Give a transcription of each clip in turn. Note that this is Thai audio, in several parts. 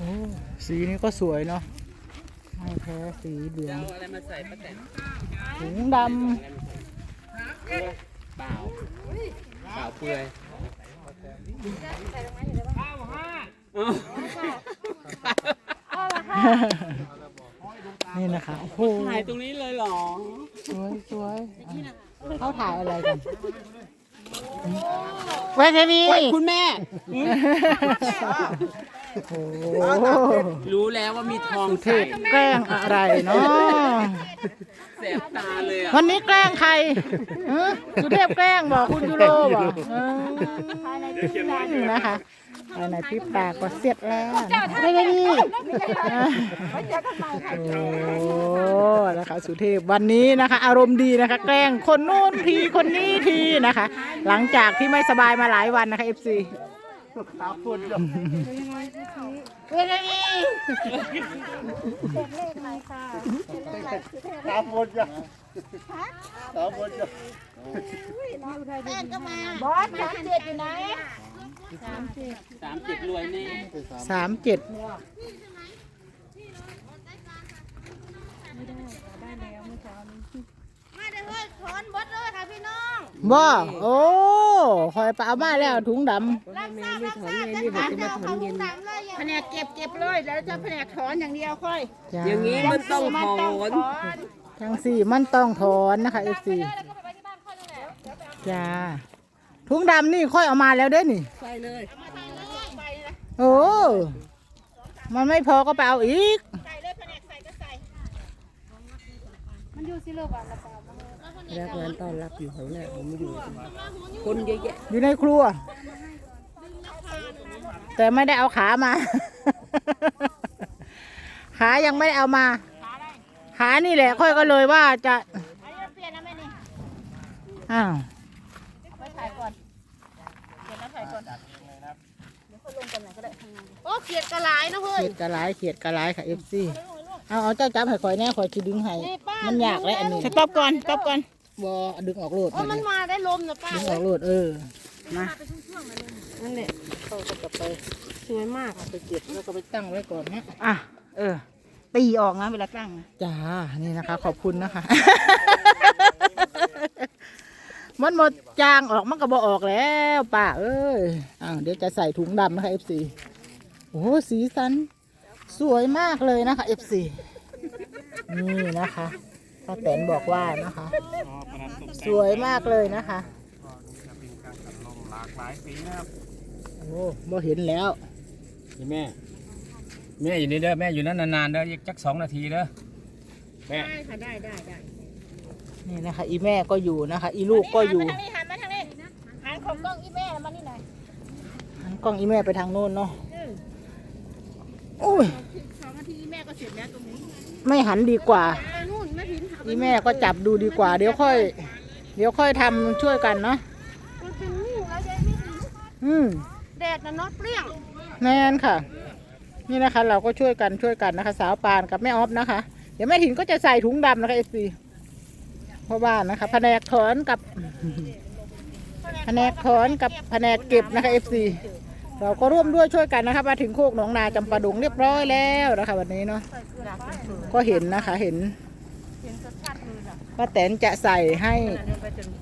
โอ้สีนี้ก็สวยเนาะไม่แพ้สีเหลืองเอาอะไรมาใส่ป้าแตนถุงดเปล่าเปล่าเปลือยำนี่นะคะโอ้โหถ่ายตรงนี้เลยเหรอ สวยสวยเขาถ่ายอะไรกันเว้ยเทวีคุณแม่ โอ้โหรู้แล้วว่ามีทองเทใส่พแกล้งอะไรเนาะแสบตาเลยอะวันนี้แกล้งใครฮะสุเทพแกล้งบอกคุณยูโรบอกเออนะคะภายในพริบตาก็เสร็จแล้วไม่ได้ดีโอ้นะคะสุเทพวันนี้นะคะ อารมณ์ดีนะคะ แกล้งคนนู้นทีคนนี้ทีนะคะ หลังจากที่ไม่สบายมาหลายวันนะคะเอฟซี เวลาดีสามคนจ้ะสามคนจ้ะบอสสามเจ็ดอยู่ไหนสามเจ็ดรวยแน่สามเจ็ดมาเดี๋ยวเฮ้ยถอนบดเลยค่ะพี่น้องบ่โอ้ คอยไปเอามาแล้วถุงดรับทราบรับทราบจะถอนเจ้าเขาถุงดำเลยแผนกเก็บเก็บเลยแล้วจะแผนกถอนอย่างเดียวค่อยำอย่างนี้มันต้องถอนทั้งสี่มันต้องถอนนะคะเอฟซีจ้าถุงดำนี่ค่อยเอามาแล้วเด้อนี่ใส่เลยโอ้ มันไม่พอก็ไปเอาอีก ใส่เลยแผนกใส่ก็ใส่ มันอยู่สิโลบาทละปาแล้ วงานต้อนรับอยู่ข้างหน้าผมไม่อยู่ คนเยอะแยะอยู่ในครัว แต่ไม่ได้เอาขามา ขายังไม่ได้เอามา ขานี่แหละค่อยก็เลยว่าจะอันนี้เราเปลี่ยนนะแม่นี่อ้าวเอาไปถ่ายก่อนเปลี่ยนแล้วถ่ายก่อนเดี๋ยวเขาลงกันไหนก็ได้ทางนั้นโอ้เขียดกระหลายนะเฮ้ยเขียดกระไรเขียดกระไรค่ะเอฟซี เอาเอาเจ้าจับให้ข่อยแน่ข่อยจะดึงให้ นี่ป้ามันยากเลยอันนี้สต็อปก่อนสต็อปก่อน บอดึงออกโลดโอ้มันมาได้ลมนะป้าดึงออกโลดเออนั่นแหละเขาก็จะไปสวยมากไปเก็บแล้วก็ไปตั้งไว้ก่อนฮะอะ เออ ตีออกนะเวลาตั้งนะจ้า นี่นะคะ ขอบคุณนะคะ มันหมดจางออกมันก็บอออกแล้วป้าเอ้ยอ้าวเดี๋ยวจะใส่ถุงดำนะคะเอฟซีโอ้โหสีสัน สวยมากเลยนะคะเอฟซีนี่นะคะป้าแตนบอกว่านะคะ สวยมากเลยนะคะหลากหลายสีนะครับโอ้บ่เห็นแล้วนี่แม่ แม่อยู่นี่เด้อแม่อยู่นั่นนานๆเด้ออีกจักสองนาทีเด้อแม่ได้ค่ะได้ได้ได้นี่นะคะ อีแม่ก็อยู่นะคะ อีลูกก็อยู่หันมาทางนี้หันมาทางนี้หันของกล้องอีแม่มานี่หน่อยหันกล้องอีแม่ไปทางโน้นเนาะ โอ้ยสองนาทีแม่ก็เสร็จแล้วตรงนี้ไม่หันดีกว่าอ่านู่นแม่ถินอีแม่ก็จับดูดีกว่า เดี๋ยวค่อย เดี๋ยวค่อยทำช่วยกันเนาะมันเป็นนิ่งแล้วยายไม่ถินอืม แดดนะเน็อตเปรี้ยงแม่นค่ะ นี่นะคะเราก็ช่วยกันช่วยกันนะคะ สาวปานกับแม่ออฟนะคะ เดี๋ยวแม่ถินก็จะใส่ถุงดำนะคะเอฟซีเพราะว่านะคะแผนกถอนกับแผนกถอนกับแผนกเก็บนะคะเอฟซี เราก็ร่วมด้วยช่วยกันนะคะมาถึงโคกหนองนาจำปาดงเรียบร้อยแล้วนะคะ วันนี้เนาะก็เห็นนะคะเห็นเห็นชัดๆเลยน่ะป้าแตนจะใส่ให้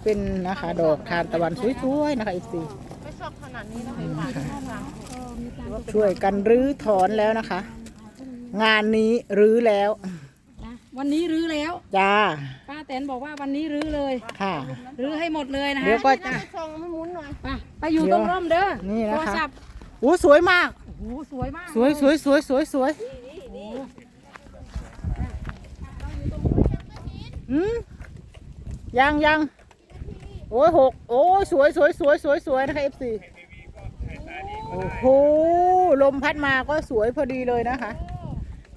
เป็นนะคะดอกทานตะวันสวยๆนะคะเอฟซีไม่ชอบขนาดนี้นะเห็นป่ช่วยกันรื้อถอนแล้วนะคะ งานนี้รื้อแล้ว วันนี้รื้อแล้ว จ้า ป้าแตนบอกว่าวันนี้รื้อเลย ค่ะ รื้อให้หมดเลยนะเดี๋ยวฮะก็จะ ส่งไม่หมุนหน่อยไปไปอยู่ตรงร่มเด้อนี่นะคะ โทรศัพท์โอ้สวยมาก โอ้โหสวยมากสวยสวยสวยสวยสวยอืมยังยังโอ้ยหกโอ้ยสวยสวยสวยสวยสวยนะคะเอฟซีโอ้โหลมพัดมาก็สวยพอดีเลยนะคะ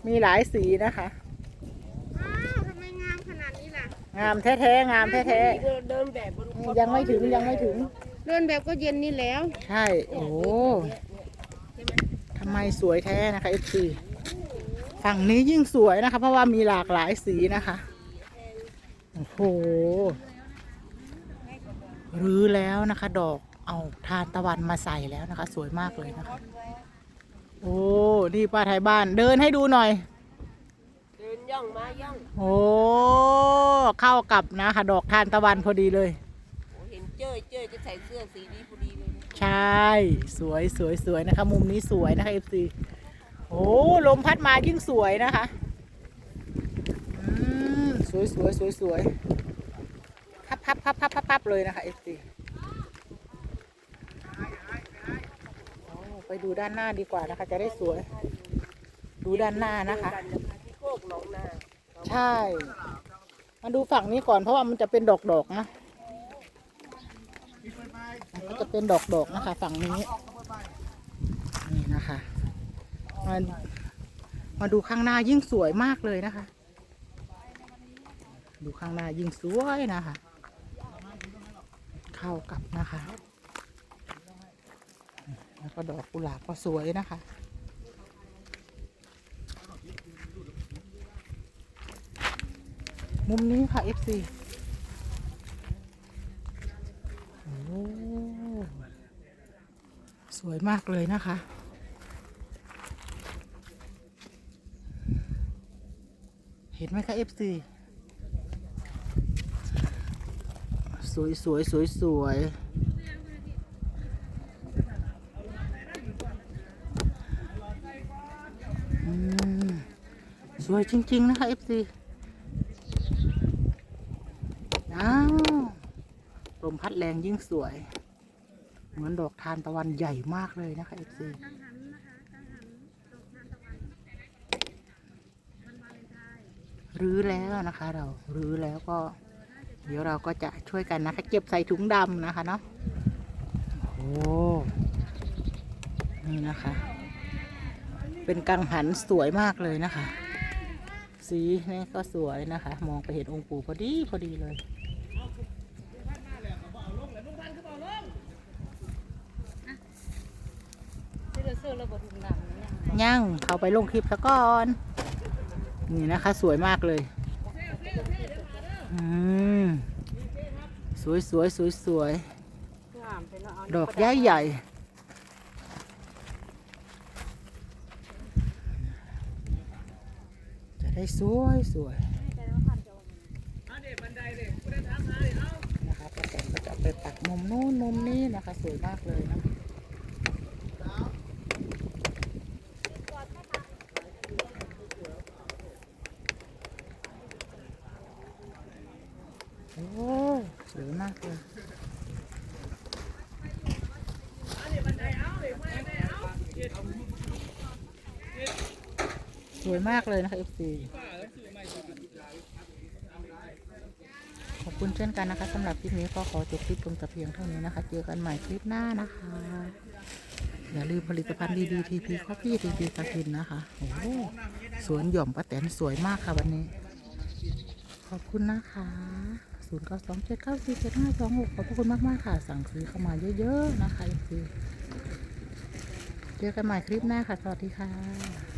มีหลายสีนะคะ อ้าวทำไมงามขนาดนี้ล่ะ งามแท้ๆงามแท้เดินแบบบนๆยังไม่ถึงยังไม่ถึง เดินแบบก็เย็นนี่แล้ว ใช่ โอ้ทำไมสวยแท้นะคะเอฟซีฝั่งนี้ยิ่งสวยนะคะ เพราะว่ามีหลากหลายสีนะคะ โอ้โหรื้อแล้วนะคะ ดอกเอาทานตะวันมาใส่แล้วนะคะ สวยมากเลยนะคะ โอ้ นี่ป้าไทยบ้าน เดินให้ดูหน่อยเดิน ย่องมาย่องโอ้เข้ากับนะคะ ดอกทานตะวันพอดีเลย โอ้เห็นเจ้ยเจ้ยจะใส่เสื้อสีนี้พอดีเลยนะใช่ สวยสวยสวยนะคะ มุมนี้สวยนะคะเอฟซีโอ้ลมพัดมายิ่งสวยนะคะอืมสวยสวยสวยสวยพับพับพับพับพับพับเลยนะคะเอฟซีไปดูด้านหน้าดีกว่านะคะ จะได้สวย ดูด้านหน้านะคะกันนะคะที่โคกหนองนา ใช่ มาดูฝั่งนี้ก่อนเพราะว่ามันจะเป็นดอกดอกๆนะมันก็จะเป็นดอกดอกๆนะคะ ฝั่งนี้ นี่นะคะมามาดูข้างหน้ายิ่งสวยมากเลยนะคะ ดูข้างหน้ายิ่งสวยนะคะ เข้ากับนะคะ แล้วก็ดอกกุหลาบก็สวยนะคะ มุมนี้ค่ะ FC โอ้สวยมากเลยนะคะ เห็นไหมคะ FC สวยสวยสวยสวยสวยจริง ๆ นะคะ FC อ้าวลม พัดแรงยิ่งสวย เหมือนดอกทานตะวันใหญ่มากเลยนะคะเอฟซีรื้อแล้วนะคะ เรารื้อแล้วก็ เดี๋ยวเราก็จะช่วยกันนะคะ เก็บใส่ถุงดำนะคะเนาะโอ้นี่นะคะ เป็นกังหันสวยมากเลยนะคะ สีนี่ก็สวยนะคะ มองไปเห็นองค์ปู่พอดีพอดีเลย เสื้อระบบถุงดำเนี่ยย่างเขาไปลงคลิปซะก่อน นี่นะคะ สวยมากเลย อืม สวยสวยสวยสวยงามเป็นเอาดอกใหญ่ใหญ่จะได้สวยสวยนะคะป้าแตนก็จะเอาไปปักมุมนู้นมุมนี้นะคะ สวยมากเลยนะโอ้ย สวยมากเลยสวยมากเลยนะคะ FC ขอบคุณเช่นกันนะคะสำหรับคลิปนี้ก็ขอจบคลิปลงแต่เพียงเท่านี้นะคะ เจอกันใหม่คลิปหน้านะคะ อย่าลืมผลิตภัณฑ์ดีๆทีพีคอฟฟี่ทีพีกากินนะคะโอ้โหสวนหย่อมป้าแตนสวยมากค่ะวันนี้ ขอบคุณนะคะ 0 9 2 7 9 4 7 5 2 6ขอบพระคุณมาก ๆ ค่ะ สั่งซื้อเข้ามาเยอะ ๆ นะคะคือเจอกันใหม่คลิปหน้าค่ะ สวัสดีค่ะ